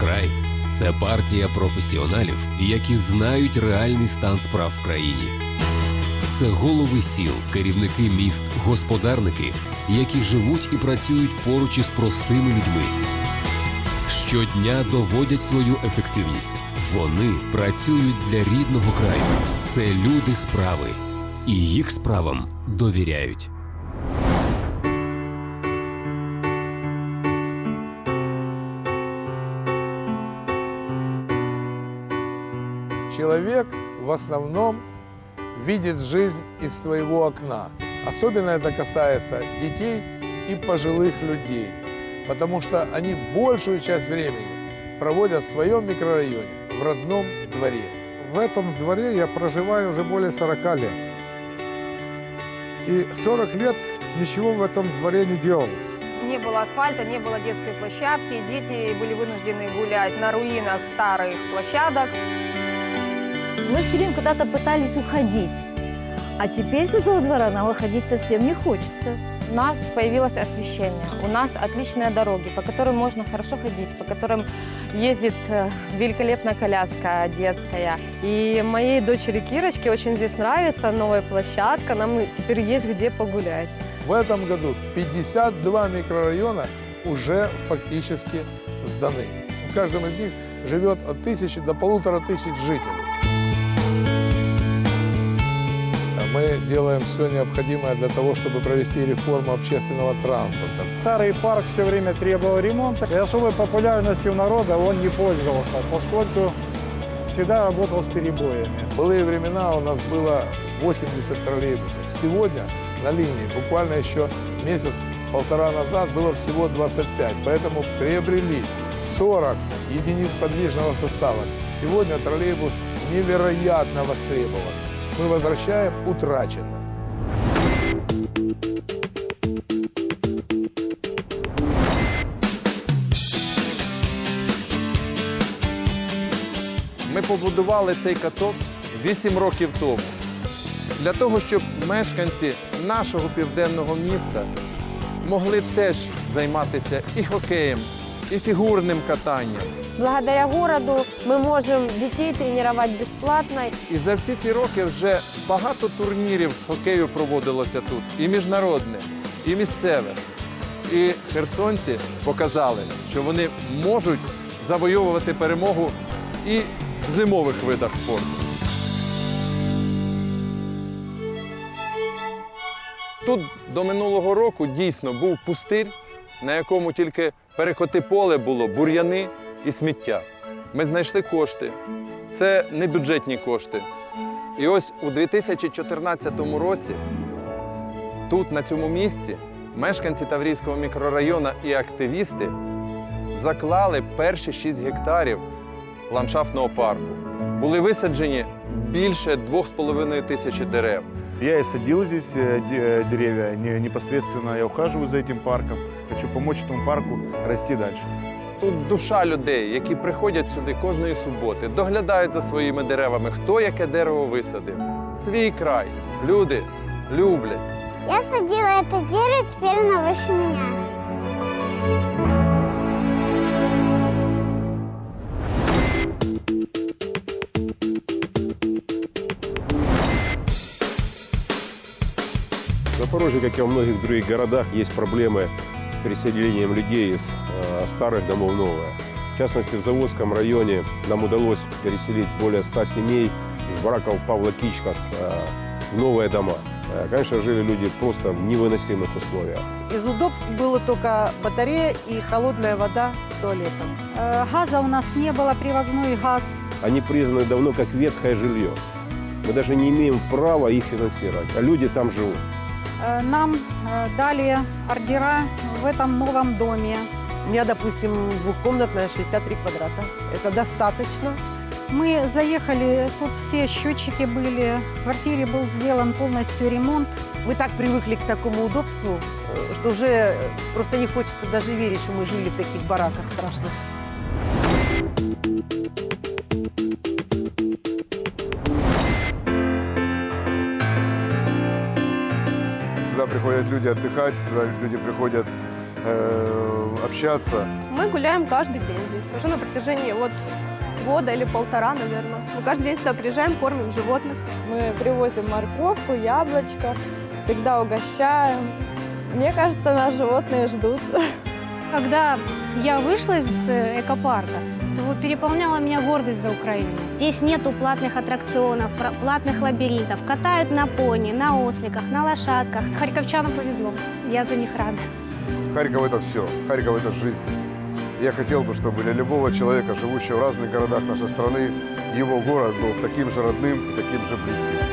край це партія професіоналів, які знають реальний стан справ в країні. Це голови сіл, керівники міст, господарники, які живуть і працюють поруч із простими людьми. Щодня доводять свою ефективність. Вони працюють для рідного краю. Це люди справи, і їх справам довіряють. Человек в основном видит жизнь из своего окна. Особенно это касается детей и пожилых людей, потому что они большую часть времени проводят в своем микрорайоне, в родном дворе. В этом дворе я проживаю уже более 40 лет. И 40 лет ничего в этом дворе не делалось. Не было асфальта, не было детской площадки. Дети были вынуждены гулять на руинах старых площадок. Мы все время куда-то пытались уходить. А теперь с этого двора нам выходить совсем не хочется. У нас появилось освещение, у нас отличные дороги, по которым можно хорошо ходить, по которым ездит э, великолепная коляска детская. И моей дочери Кирочке очень здесь нравится новая площадка, нам теперь есть где погулять. В этом году 52 микрорайона уже фактически сданы. В каждом из них живет от тысячи до полутора тысяч жителей. Мы делаем все необходимое для того, чтобы провести реформу общественного транспорта. Старый парк все время требовал ремонта, и особой популярностью народа он не пользовался, поскольку всегда работал с перебоями. В былые времена у нас было 80 троллейбусов. Сегодня на линии, буквально еще месяц-полтора назад, было всего 25. Поэтому приобрели 40 единиц подвижного состава. Сегодня троллейбус невероятно востребован. Мы возвращаем утраченное. Ми побудували цей каток 8 років тому для того, щоб мешканці нашого південного міста могли теж займатися і хокеєм, і фігурним катанням. Благодаря городу мы можем детей тренировать бесплатно. І за всі ці роки вже багато турнірів з хокею проводилося тут, і міжнародне, і місцеве. І херсонці показали, що вони можуть завойовувати перемогу і в зимових видах спорту. Тут до минулого року дійсно був пустир, на якому тільки перекоти поле було, бур'яни і сміття. Ми знайшли кошти. Це не бюджетні кошти. І ось у 2014 році тут, на цьому місці, мешканці Таврійського мікрорайону і активісти заклали перші 6 гектарів ландшафтного парку. Були висаджені більше 2,5 тисячі дерев. Я и садил здесь э, де- э, деревья, не- непосредственно я ухаживаю за этим парком. Хочу помочь этому парку расти дальше. Тут душа людей, які приходять сюди кожної суботи, доглядають за своїми деревами, хто яке дерево висадив. Свій край. Люди люблять. Я садила это дерево, теперь оно выше меня. В Запорожье, как и во многих других городах, есть проблемы с переселением людей из э, старых домов в новые. В частности, в Заводском районе нам удалось переселить более 100 семей из бараков Павла Кичкас э, в новые дома. Э, Конечно, жили люди просто в невыносимых условиях. Из удобств было только батарея и холодная вода с туалетом. Э, Газа у нас не было, привозной газ. Они признаны давно как ветхое жилье. Мы даже не имеем права их финансировать, а люди там живут. Э, Нам э, дали ордера в этом новом доме. У меня, допустим, двухкомнатная 63 квадрата. Это достаточно. Мы заехали, тут все счетчики были, в квартире был сделан полностью ремонт. Мы так привыкли к такому удобству, э, что уже э, просто не хочется даже верить, что мы жили в таких бараках страшных. Сюда приходят люди отдыхать, сюда люди приходят э, общаться. Мы гуляем каждый день здесь, уже на протяжении вот года или полтора, наверное. Мы каждый день сюда приезжаем, кормим животных. Мы привозим морковку, яблочко, всегда угощаем. Мне кажется, нас животные ждут. Когда я вышла из э, экопарка, то вот переполняла меня гордость за Украину. Здесь нету платных аттракционов, пра- платных лабиринтов. Катают на пони, на осликах, на лошадках. Харьковчанам повезло. Я за них рада. Харьков это все. Харьков это жизнь. Я хотел бы, чтобы для любого человека, живущего в разных городах нашей страны, его город был таким же родным и таким же близким.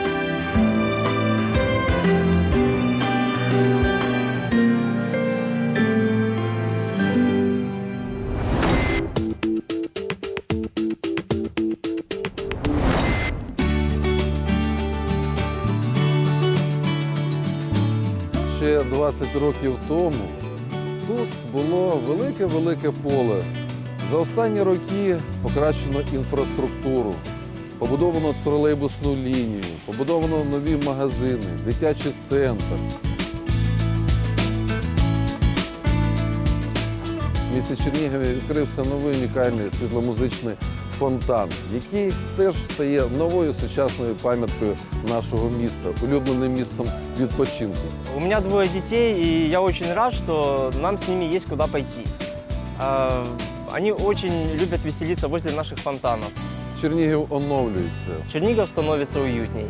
20 років тому тут було велике-велике поле. За останні роки покращено інфраструктуру, побудовано тролейбусну лінію, побудовано нові магазини, дитячий центр. В місті Чернігові відкрився новий унікальний світломузичний фонтан, який теж стає новою сучасною пам'яткою нашого міста, улюбленим містом відпочинку. У мене двоє дітей, і я дуже рад, що нам з ними є куди пойти. Вони дуже люблять веселитися возле наших фонтанов. Чернігів оновлюється. Чернігів становиться уютней.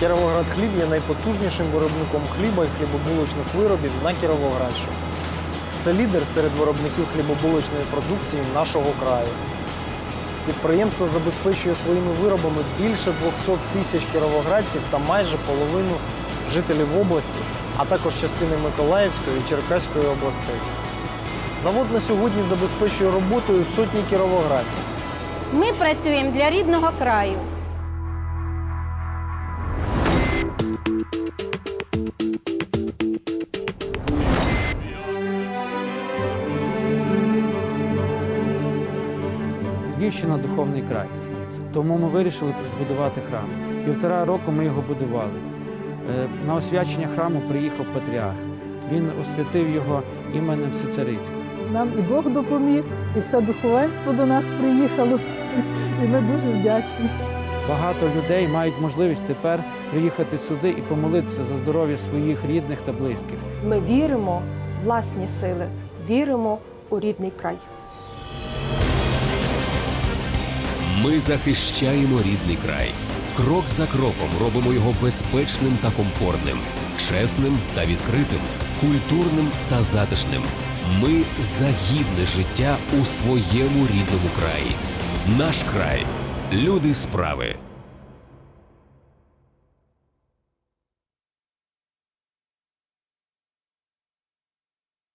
Кіровоград хліб є найпотужнішим виробником хліба і хлібобулочних виробів на Кіровоградщині. Це лідер серед виробників хлібобулочної продукції нашого краю. Підприємство забезпечує своїми виробами більше 200 тисяч кіровоградців та майже половину жителів області, а також частини Миколаївської і Черкаської областей. Завод на сьогодні забезпечує роботою сотні кіровоградців. Ми працюємо для рідного краю. Львівщина духовний край. Тому ми вирішили збудувати храм. Півтора року ми його будували. Е, На освячення храму приїхав патріарх. Він освятив його іменем Всецарицьким. Нам і Бог допоміг, і все духовенство до нас приїхало. І ми дуже вдячні. Багато людей мають можливість тепер приїхати сюди і помолитися за здоров'я своїх рідних та близьких. Ми віримо в власні сили, віримо у рідний край. Ми захищаємо рідний край. Крок за кроком робимо його безпечним та комфортним, чесним та відкритим, культурним та затишним. Ми за гідне життя у своєму рідному краї. Наш край. Люди справи.